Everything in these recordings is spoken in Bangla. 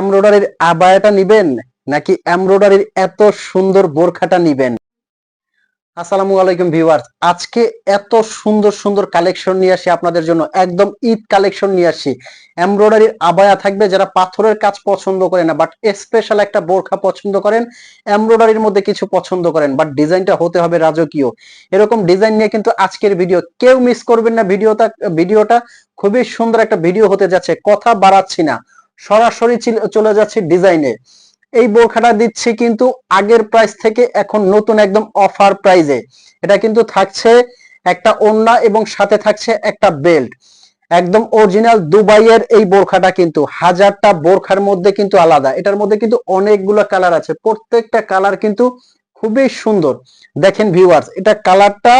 এমব্রয়ডারির আবায়াটা নিবেন নাকি এমব্রয়ডারির এত সুন্দর বোরখাটা নিবেন? আসসালামু আলাইকুম ভিউয়ার্স। আজকে এত সুন্দর সুন্দর কালেকশন নিয়ে আসি আপনাদের জন্য। একদম ঈদ কালেকশন নিয়ে আসি। এমব্রয়ডারির আবায়া থাকবে, যারা পাথরের কাজ পছন্দ করে না বাট স্পেশাল একটা বোরখা পছন্দ করেন, এমব্রয়ডারির মধ্যে কিছু পছন্দ করেন বাট ডিজাইনটা হতে হবে রাজকীয়। এরকম ডিজাইন নিয়ে কিন্তু আজকের ভিডিও। কেউ মিস করবেন না ভিডিওটা ভিডিওটা। খুবই সুন্দর একটা ভিডিও হতে যাচ্ছে, কথা বাড়াচ্ছি না। সরাসরি চলে যাচ্ছে ডিজাইনে এই বোরখাটা দিচ্ছি কিন্তু আগের প্রাইস থেকে এখন নতুন একদম অফার প্রাইজে এটা কিন্তু থাকছে একটা ওন্না এবং সাথে থাকছে একটা বেল্ট একদম অরিজিনাল দুবাইয়ের এই বোরখাটা কিন্তু, হাজারটা বোরখার মধ্যে কিন্তু আলাদা। এটার মধ্যে কিন্তু অনেকগুলো কালার আছে। প্রত্যেকটা কালার কিন্তু খুবই সুন্দর। দেখেন ভিউয়ার্স এটা কালারটা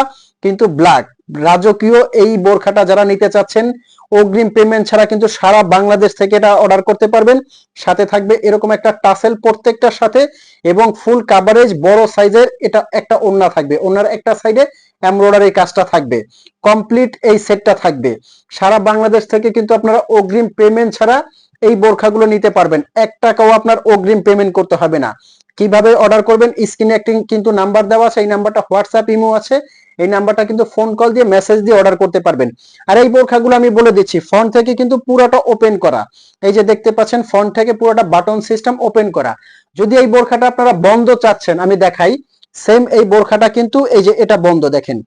কিন্তু ব্ল্যাক রাজকীয় এই বোরখাটা যারা নিতে চাচ্ছেন অগ্রিম পেমেন্ট ছাড়া কিন্তু সারা বাংলাদেশ থেকে এটা অর্ডার করতে পারবেন। সাথে থাকবে এরকম একটা টাসেল প্রত্যেকটার সাথে এবং ফুল কাভারেজ বড় সাইজের এটা একটা ওন্না থাকবে। ওনার একটা সাইডে এমব্রয়ডারি কাজটা থাকবে। কমপ্লিট এই সেটটা থাকবে। সারা বাংলাদেশ থেকে কিন্তু আপনারা অগ্রিম পেমেন্ট ছাড়া এই বোরখাগুলো নিতে পারবেন। এক টাকাও আপনার অগ্রিম পেমেন্ট করতে হবে না। কীভাবে অর্ডার করবেন? স্ক্রিনে একটি কিন্তু নাম্বার দেওয়া আছে। এই নাম্বারটা হোয়াটসঅ্যাপ ইমো আছে। এই নাম্বারটা কিন্তু ফোন কল দিয়ে মেসেজ দিয়ে অর্ডার করতে পারবেন। আর এই বোরখাগুলো আমি বলে দিচ্ছি ফ্রন্ট থেকে কিন্তু পুরোটা ওপেন করা। এই যে দেখতে পাচ্ছেন ফ্রন্ট থেকে পুরোটা বাটন সিস্টেম ওপেন করা। যদি এই বোরখাটা আপনারা বন্ধ চাচ্ছেন, আমি দেখাই। সেম এই বোরখাটা কিন্তু এই যে এটা বন্ধ, দেখেন।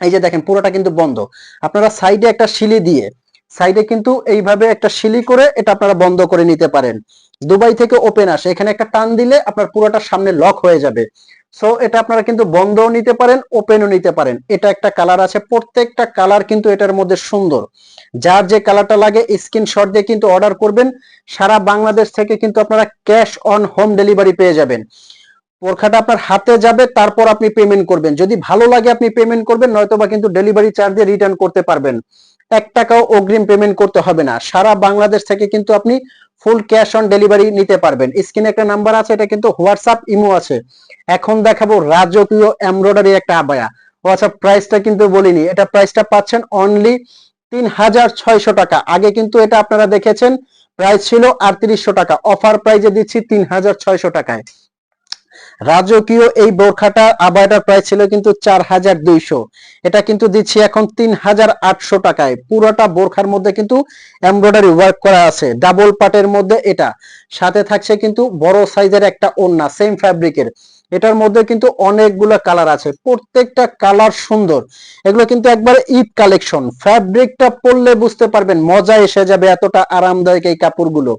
এই যে দেখেন, পুরোটা কিন্তু বন্ধ। আপনারা সাইডে একটা শিলি দিয়ে সাইডে কিন্তু এইভাবে একটা শিলি করে এটা আপনারা বন্ধ করে নিতে পারেন। দুবাই থেকে ওপেন আসে। এখানে একটা টান দিলে আপনার পুরোটা সামনে লক হয়ে যাবে। সো এটা আপনারা কিন্তু বন্ধও নিতে পারেন ওপেনও নিতে পারেন। এটা একটা কালার আছে, প্রত্যেকটা কালার কিন্তু এটার মধ্যে সুন্দর। যার যে কালারটা লাগে স্ক্রিনশট দিয়ে কিন্তু অর্ডার করবেন। সারা বাংলাদেশ থেকে কিন্তু আপনারা ক্যাশ অন হোম ডেলিভারি পেয়ে যাবেন। পরখাটা আপনার হাতে যাবে, তারপর আপনি পেমেন্ট করবেন। যদি ভালো লাগে, আপনি পেমেন্ট করবেন, নয়তোবা কিন্তু ডেলিভারি চার্জ দিয়ে রিটার্ন করতে পারবেন। এক টাকাও অগ্রিম পেমেন্ট করতে হবে না। সারা বাংলাদেশ থেকে কিন্তু আপনি ফুল ক্যাশ অন ডেলিভারি নিতে পারবেন। স্ক্রিনে একটা নাম্বার আছে, এটা কিন্তু হোয়াটসঅ্যাপ ইমো আছে। এখন দেখাবো রাজকীয় এমব্রয়ডারি একটা আবায়া। ও আচ্ছা প্রাইসটা কিন্তু বলিনি। এটা প্রাইসটা পাচ্ছেন অনলি তিন হাজার ছয়শো টাকা। আগে কিন্তু এটা আপনারা দেখেছেন, প্রাইস ছিল আটত্রিশশো টাকা। অফার প্রাইজে দিচ্ছি তিন হাজার ছয়শো টাকায়। রাজকীয় এই বোরখাটা আবায়াটার প্রাইস ছিল কিন্তু চার হাজার দুইশো। এটা কিন্তু দিচ্ছি এখন তিন হাজার আটশো টাকায়। পুরোটা বোরখার মধ্যে কিন্তু এমব্রয়ডারি ওয়ার্ক করা আছে। ডাবল পাটের মধ্যে এটা। সাথে থাকছে কিন্তু বড় সাইজের একটা ওন্না সেম ফ্যাব্রিকের এটার মধ্যে কিন্তু অনেকগুলো কালার আছে। প্রত্যেকটা কালার সুন্দর। এগুলো কিন্তু একবারে ঈদ কালেকশন ফ্যাব্রিকটা পরলে বুঝতে পারবেন, মজা এসে যাবে এতটা আরামদায়ক এই কাপড়গুলো।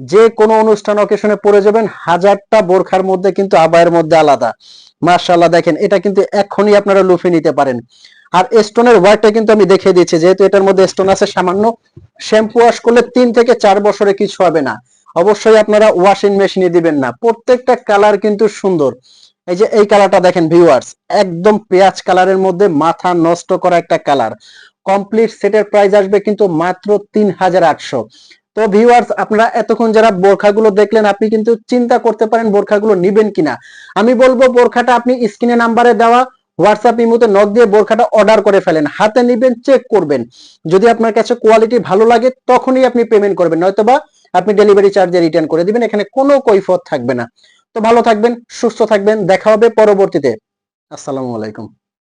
যে কোনো অনুষ্ঠান অকেশনে পরে যাবেন। হাজারটা বোরখার মধ্যে কিন্তু আবায়ের মধ্যে আলাদা। মার্শাল্লাহ দেখেন, এটা কিন্তু এখনই আপনারা লুফে নিতে পারেন। আর স্টোনের ওয়ার্কটা কিন্তু আমি দেখিয়ে দিচ্ছি, যেহেতু এটার মধ্যে স্টোন আছে সামান্য শ্যাম্পু ওয়াশ করলে তিন থেকে চার বছরে কিছু হবে না। অবশ্যই আপনারা ওয়াশিং মেশিনে দিবেন না। প্রত্যেকটা কালার কিন্তু সুন্দর। এই যে, এই কালারটা দেখেন ভিউয়ার্স একদম পেঁয়াজ কালারের মধ্যে মাথা নষ্ট করা একটা কালার কমপ্লিট সেটের প্রাইস আসবে কিন্তু মাত্র তিন হাজার আটশো। তো ভিউয়ার্স আপনারা এতক্ষণ যারা বোরখাগুলো দেখলেন, আপনি কিন্তু চিন্তা করতে পারেন বোরখাগুলো নিবেন কিনা। আমি বলব, বোরখাটা আপনি স্ক্রিনে নাম্বারে দেওয়া, হোয়াটসঅ্যাপ ইমোতে নক দিয়ে বোরখাটা অর্ডার করে ফেলেন। হাতে নিবেন চেক করবেন। যদি আপনার কাছে কোয়ালিটি ভালো লাগে, তখনই আপনি পেমেন্ট করবেন। নয়তোবা আপনি ডেলিভারি চার্জে রিটার্ন করে দিবেন, এখানে কোনো কৈফত থাকবে না। তো ভালো থাকবেন, সুস্থ থাকবেন, দেখা হবে পরবর্তীতে। আসসালামু আলাইকুম।